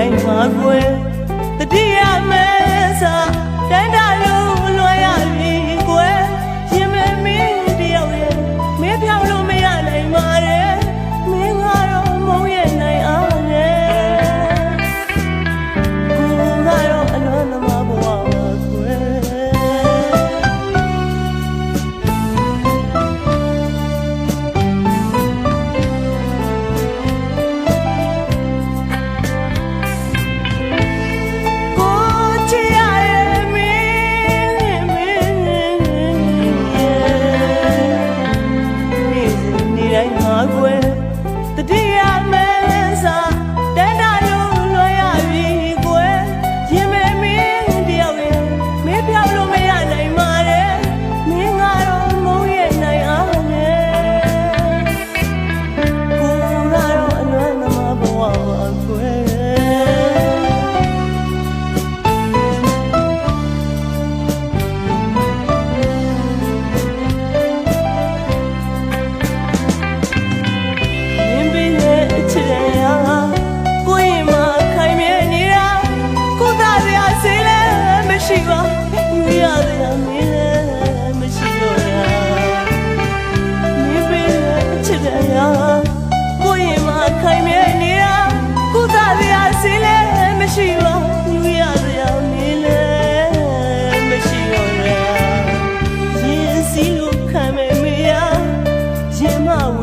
တိုင်းမှာကွယ်တတိယမဲစား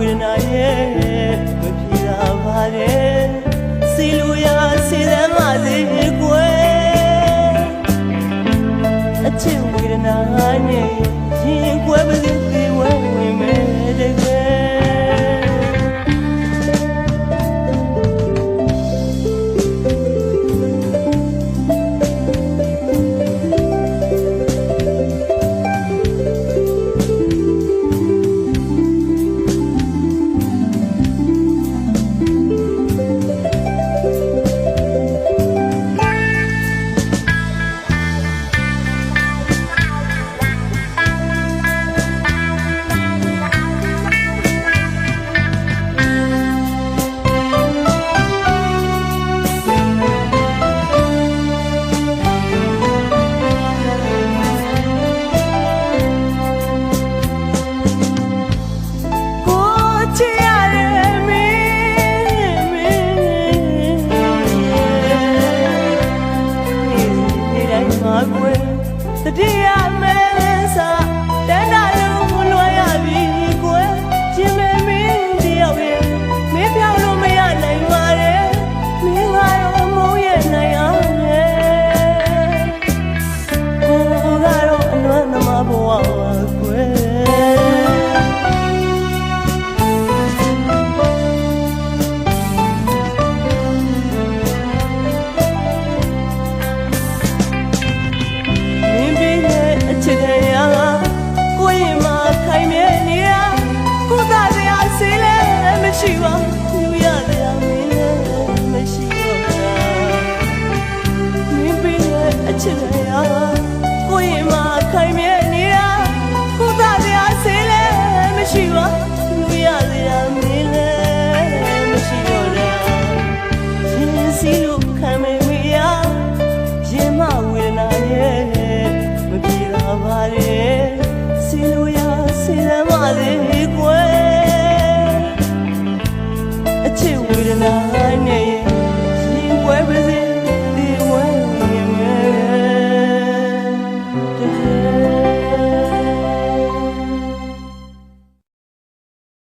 မဝေဒနာရဲ့မပြေတာပါတယ်စီလို့ရစီသမ်းမစေကွယ်အချစ်ဝေဒနာနဲ့ရင်ကွဲပါစေ the day. လေးကွ